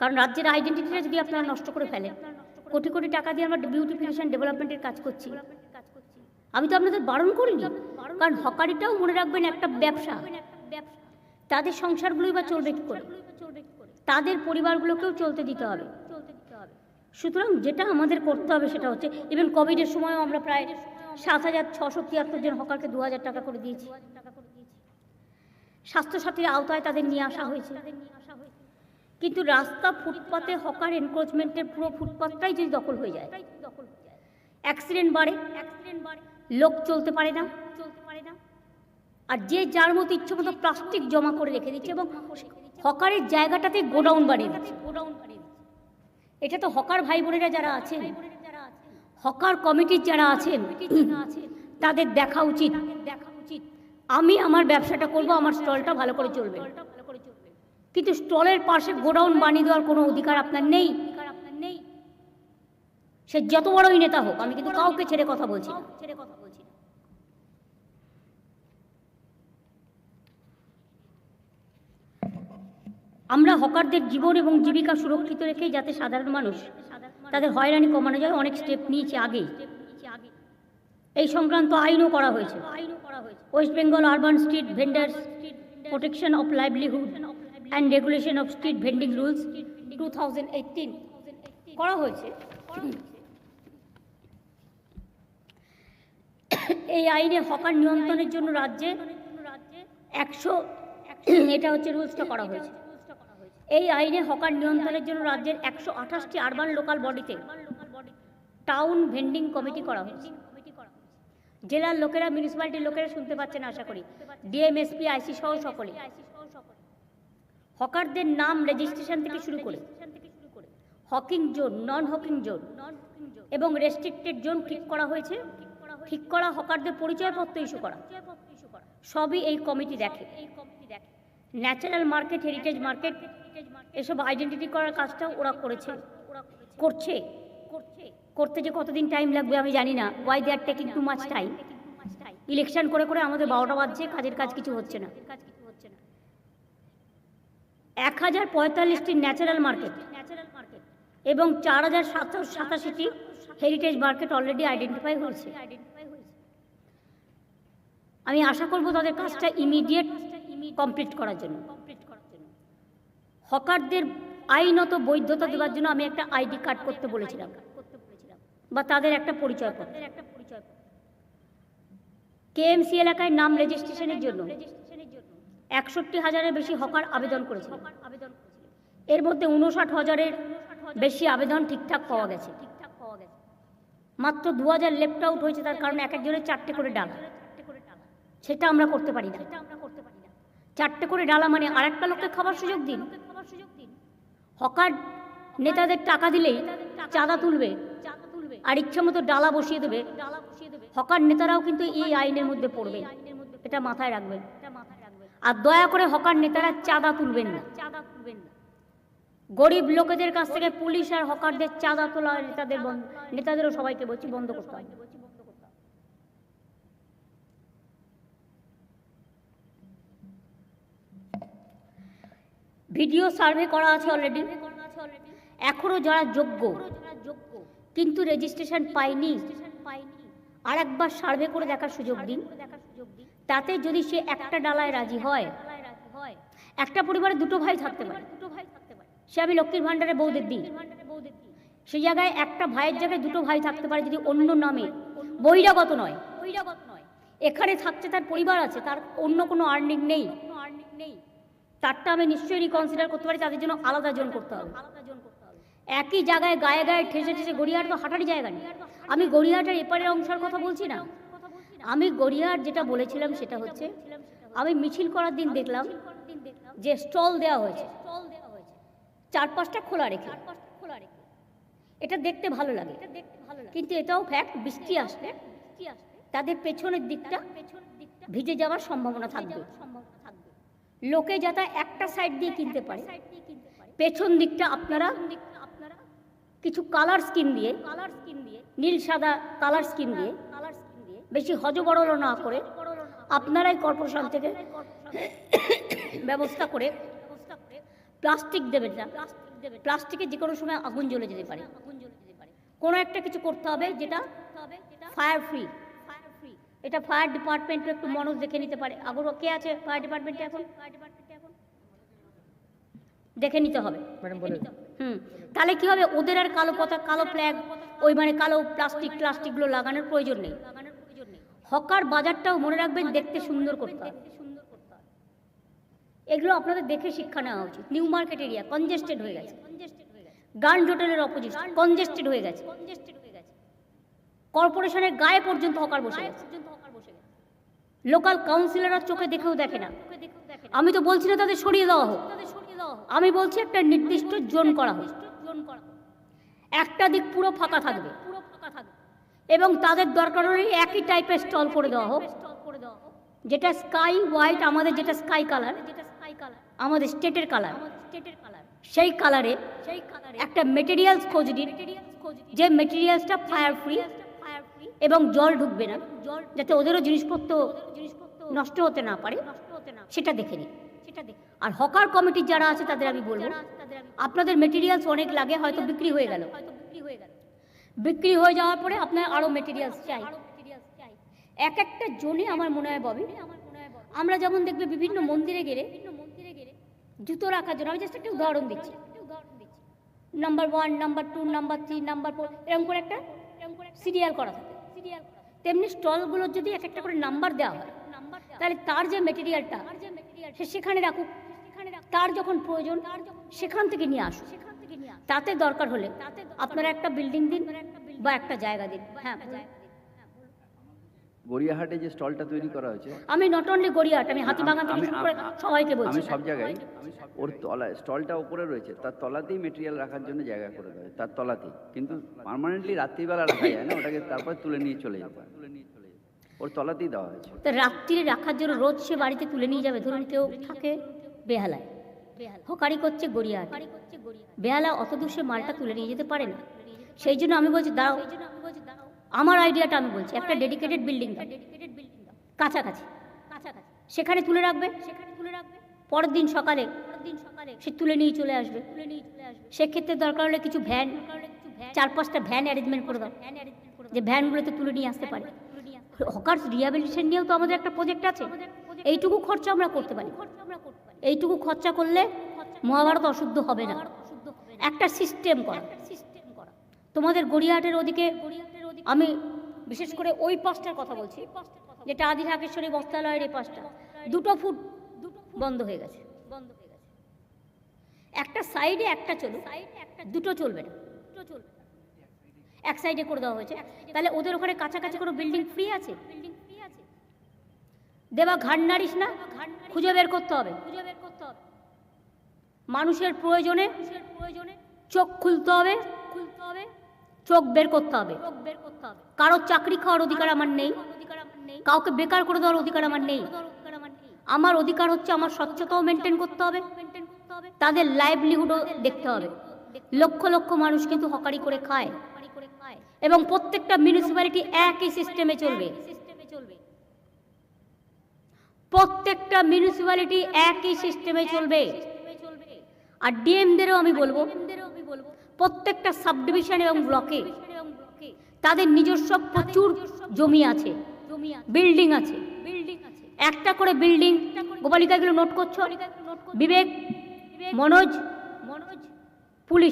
কারণ রাজ্যের আইডেন্টিটিটা যদি আপনারা নষ্ট করে ফেলেন, কোটি কোটি টাকা দিয়ে আমরা বিউটিফিকেশন ডেভেলপমেন্টের কাজ করছি। আমি তো আপনাদের বারণ করিনি, কারণ হকারিটাও মনে রাখবেন একটা ব্যবসা। তাদের সংসারগুলোই বা চলবে কি করে? তাদের পরিবারগুলোকেও চলতে দিতে হবে। সুতরাং যেটা আমাদের করতে হবে সেটা হচ্ছে ইভেন কোভিডের সময়ও আমরা প্রায় সাত হাজার ছশো তিয়াত্তর জন হকারকে দু হাজার টাকা করে দিয়েছি। স্বাস্থ্যসাথীর আওতায় তাদের নিয়ে আসা হয়েছে। কিন্তু রাস্তা ফুটপাতে হকার এনক্রোচমেন্টের পুরো ফুটপাতটাই যদি দখল হয়ে যায় অ্যাক্সিডেন্ট বাড়ে অ্যাক্সিডেন্ট বাড়ে লোক চলতে পারে না চলতে পারে না আর যে যার মতো ইচ্ছে মতো প্লাস্টিক জমা করে রেখে দিচ্ছে এবং হকারের জায়গাটাতে গোডাউন বানিয়ে দিচ্ছে। গোডাউন বানিয়ে এটা তো হকার ভাই বোনেরা যারা আছেন, হকার কমিটির যারা আছেন, তাদের দেখা উচিত দেখা উচিত। আমি আমার ব্যবসাটা করব, আমার স্টলটা ভালো করে চলবে। কিন্তু স্টলের পাশে গোডাউন বানিয়ে দেওয়ার কোনো অধিকার আপনার নেই। সে যত বড়ই নেতা হোক, আমি কিন্তু কাউকে ছেড়ে কথা বলছি ছেড়ে কথা বলছি আমরা হকারদের জীবন এবং জীবিকা সুরক্ষিত রেখে যাতে সাধারণ মানুষ তাদের হয়রানি কমানো যায়, অনেক স্টেপ নিয়েছে আগেই। এই সংক্রান্ত আইনও করা হয়েছে। West Bengal urban street vendors protection of livelihood and regulation of street vending rules two করা হয়েছে। এই আইনে হকার নিয়ন্ত্রণের জন্য রাজ্যে একশো, এটা হচ্ছে রুলসটা করা হয়েছে। এই আইনে হকার নিয়ন্ত্রণের জন্য রাজ্যের একশো আঠাশটি আরবান লোকাল বডিতে টাউন ভেন্ডিং কমিটি করা হয়েছে। জেলার লোকেরা মিউনিসিপ্যালিটির লোকেরা শুনতে পাচ্ছেন আশা করি। ডিএমএসপি আইসি সহ সকলে। হকারদের নাম রেজিস্ট্রেশন থেকে শুরু করে। Hawking zone non hawking zone এবং রেস্ট্রিক্টেড জোন ঠিক করা হয়েছে। ঠিক করা হকারদের পরিচয়পত্র ইস্যু করা। সবই এই কমিটি দেখে। ন্যাচারাল মার্কেট হেরিটেজ মার্কেট এসব আইডেন্টিটি করার কাজটা ওরা করেছে। করছে। করতে যে কতদিন টাইম লাগবে আমি জানি না। Why they are taking too much time election করে করে আমাদের বারোটা বাজছে, কাজের কাজ কিছু হচ্ছে না। এক হাজার পঁয়তাল্লিশটি ন্যাচারাল মার্কেট এবং চার হাজার সাতশো সাতাশিটি হেরিটেজ মার্কেট অলরেডি আইডেন্টিফাই হয়েছে। আমি আশা করব তাদের কাজটা ইমিডিয়েট কমপ্লিট করার জন্য। হকারদের আইনত বৈধতা দেওয়ার জন্য আমি একটা আইডি কার্ড করতে বলেছিলাম বা তাদের একটা পরিচয়পত্র কেএমসি এলাকায় নাম রেজিস্ট্রেশনের জন্য। একষট্টি হাজারের বেশি হকার আবেদন করেছিল। এর মধ্যে উনষাট হাজারের বেশি আবেদন ঠিকঠাক পাওয়া গেছে। মাত্র দু হাজার লেফট আউট হয়েছে, তার কারণে এক একজনের চারটে করে ডালা। সেটা আমরা করতে পারি না। চারটে করে ডালা মানে আরেকটা লোককে খাবার সুযোগ দিন। হকার নেতাদের টাকা দিলেই চাঁদা তুলবে আর ইচ্ছা মতো ডালা বসিয়ে দেবে। হকার নেতারাও কিন্তু এই আইনের মধ্যে পড়বে। এটা মাথায় রাখবেন। আর দয়া করে হকার নেতারা চাঁদা তুলবেন না। চাঁদা তুলবেন না গরিব লোকেদের কাছ থেকে পুলিশ আর হকারদের চাঁদা তোলা নেতাদের বন্ধ নেতাদেরও সবাইকে বলছি বন্ধ করতে হবে। ভিডিও সার্ভে করা আছে অলরেডি এখনও যারা যোগ্য, কিন্তু রেজিস্ট্রেশন পায়নি আর একবার সার্ভে করে দেখার সুযোগ দিন। তাতে যদি সে একটা ডালায় রাজি হয়, একটা পরিবারে দুটো ভাই থাকতে পারে। সে আমি লক্ষ্মীর ভাণ্ডারে বৌদের দিই। সেই জায়গায় একটা ভাইয়ের জায়গায় দুটো ভাই থাকতে পারে যদি অন্য নামে। বহিরাগত নয়। বহিরাগত নয় এখানে থাকছে তার পরিবার আছে, তার অন্য কোনো আর্নিং নেই। নেই তারটা আমি নিশ্চয়ই রিকনসিডার করতে পারি, তাদের জন্য আলাদা জোন করতে হবে। একই জায়গায় গায়ে গায়ে ঠেসে ঠেসে গড়িয়াহাট তো হাঁটারই জায়গা নেই। আমি গড়িয়াহাটের এপারের অংশের কথা বলছি না। আমি গড়িয়ার যেটা বলেছিলাম সেটা হচ্ছে আমি মিছিল করার দিন দেখলাম যে স্টল দেওয়া হয়েছে। চার পাঁচটা খোলা রেখে। এটা দেখতে ভালো লাগে। কিন্তু এটাও ফ্যাক্ট বৃষ্টি আসলে তাদের পেছনের দিকটা ভিজে যাওয়ার সম্ভাবনা থাকবে। লোকে যাতে একটা সাইড দিয়ে কিনতে পারে পেছন দিকটা আপনারা কিছু কালার স্কিন দিয়ে কালার স্কিন দিয়ে নীল সাদা কালার স্কিন দিয়ে বেশি হজবড়ল না করে আপনারাই কর্পোরেশন থেকে ব্যবস্থা করে প্লাস্টিক দেবেন না। প্লাস্টিকে যে কোনো সময় আগুন জ্বলে যেতে পারে। কোনো একটা কিছু করতে হবে যেটা ফায়ার ফ্রি এটা ফায়ার ডিপার্টমেন্ট একটু মনোজ দেখে নিতে পারে। আগুন কে আছে ফায়ার ডিপার্টমেন্টে এখন? দেখে নিতে হবে। হুম। তাহলে কি হবে? ওদের আর কালো পতা কালো ফ্ল্যাগ ওই মানে কালো প্লাস্টিক প্লাস্টিকগুলো লাগানোর প্রয়োজন নেই। হকার বাজারটাও মনে রাখবেন দেখতে সুন্দর করতে হবে এগুলো আপনাদের দেখে শিক্ষা নেওয়া উচিত। নিউ মার্কেট এরিয়া কনজেস্টেড হয়ে গেছে। গার্ড হোটেলের অপোজিট কনজেস্টেড হয়ে গেছে। কর্পোরেশনের গায়ে পর্যন্ত হকার বসে গেছে। লোকাল কাউন্সিলররা চোখে দেখেও দেখে না। আমি তো বলছি না তাদের সরিয়ে দেওয়া হোক। আমি বলছি একটা নির্দিষ্ট জোন করা হোক। একটা দিক পুরো ফাঁকা থাকবে। এবং তাদের দরকার হলে একই টাইপের স্টল করে দেওয়া হোক। যেটা স্কাই হোয়াইট আমাদের যেটা স্কাই কালার যেটা স্কাই কালার আমাদের স্টেটের কালার স্টেটের কালার সেই কালারে একটা মেটেরিয়ালস খোঁজ দিন যে মেটেরিয়ালসটা ফায়ার ফ্রি এবং জল ঢুকবে না জল যাতে ওদেরও জিনিসপত্র জিনিসপত্র নষ্ট হতে না পারে, সেটা দেখে নিন। আর হকার কমিটির যারা আছে, তাদের আমি বলব, আপনাদের মেটেরিয়ালস অনেক লাগে, হয়তো বিক্রি হয়ে গেল। হয়তো বিক্রি হয়ে যাওয়ার পরে আপনার আরও মেটেরিয়ালস চাই। এক একটা জোনে আমার মনে হয় ববি, আমরা যেমন দেখবে বিভিন্ন মন্দিরে গেলে জুতো রাখার জন্য, আমি জাস্ট একটা উদাহরণ দিচ্ছি। Number one number two number three number four এরকম করে একটা সিরিয়াল করা থাকে। তেমনি স্টলগুলোর যদি এক একটা করে নাম্বার দেওয়া হয়, তাহলে তার যে মেটেরিয়ালটা সে সেখানে রাখুক। তার যখন প্রয়োজন, সেখান থেকে নিয়ে আসুক। তাতে দরকার হলে আপনারা একটা বিল্ডিং দিন বা একটা জায়গা দিন। হ্যাঁ। গড়িয়াহাটে যে স্টলটা তৈরি করা হয়েছে আমি নট অনলি গড়িয়াহাট আমি হাতিবাগান থেকে শুরু করে সবাইকে বলছি। আমি সব জায়গায় ওর তলায় স্টলটা উপরে রয়েছে তার তলাতেই মেটেরিয়াল রাখার জন্য জায়গা করে দেয় তার তলাতেই। কিন্তু পার্মানেন্টলি রাত্রিবেলা রাখা যায় না ওটাকে তারপর তুলে নিয়ে চলে যেতে ওর তলাতেই দেওয়া হয়েছে। তা রাত্রিরে রাখার জন্য রোজ সে বাড়িতে তুলে নিয়ে যাবে ধরুন কেউ থাকে বেহালায়। হকারি করছে গড়িয়াহাট। বেহালা অত দূর সে মালটা তুলে নিয়ে যেতে পারে না। সেই জন্য আমি বলছি দাঁড়াও। আমার আইডিয়াটা আমি বলছি একটা ডেডিকেটেড বিল্ডিং কাছাকাছি। সেখানে তুলে রাখবে। সেখানে তুলে রাখবে। পরের দিন সকালে দিন সকালে সে তুলে নিয়ে চলে আসবে। তুলে নিয়ে চলে আসবে। সেক্ষেত্রে দরকার হলে কিছু ভ্যান চার পাঁচটা ভ্যান অ্যারেঞ্জমেন্ট করে দাও। যে ভ্যানগুলোতে তুলে নিয়ে আসতে পারে। হকার্স রিহাবিলিটেশন নিয়েও তো আমাদের একটা প্রজেক্ট আছে। এইটুকু খরচা আমরা করতে পারি। এইটুকু খরচা করলে মহাভারত অশুদ্ধ হবে না। একটা সিস্টেম করা। তোমাদের গড়িয়াহাটের ওদিকে আমি বিশেষ করে ওই পাশটার কথা বলছি, যেটা আদি ঢাকেশ্বরী বস্ত্রালয়ের এই পাশটা। দুটো ফুট বন্ধ হয়ে গেছে। একটা সাইডে একটা চলুক, দুটো চলবে না। দুটো চলবে এক সাইডে করে দেওয়া হয়েছে। তাহলে ওদের ওখানে কাছাকাছি কোনো বিল্ডিং ফ্রি আছে? বিল্ডিং ফ্রি আছে দেবা ঘাট নাড়িস না। খুঁজে বের করতে হবে। খুঁজে বের করতে হবে মানুষের প্রয়োজনে প্রয়োজনে চোখ খুলতে হবে খুলতে হবে চোখ বের করতে হবে। চোখ বের করতে হবে কারোর চাকরি খাওয়ার অধিকার আমার নেই, কাউকে বেকার করে দেওয়ার অধিকার আমার নেই। আমার অধিকার হচ্ছে আমার স্বচ্ছতাও মেনটেন করতে হবে, তাদের লাইভলিহুডও দেখতে হবে। লক্ষ লক্ষ মানুষ কিন্তু হকারি করে খায়। এবং প্রত্যেকটা মিউনিসিপ্যালিটি একই সিস্টেমে চলবে। প্রত্যেকটা মিউনিসিপ্যালিটি একই সিস্টেমে চলবে। আর ডিএমদেরও আমি বলব প্রত্যেকটা সাব ডিভিশন এবং ব্লকে তাদের নিজস্ব প্রচুর জমি আছে বিল্ডিং আছে একটা করে বিল্ডিং গোপালিকাগুলো নোট করছ? বিবেক মনোজ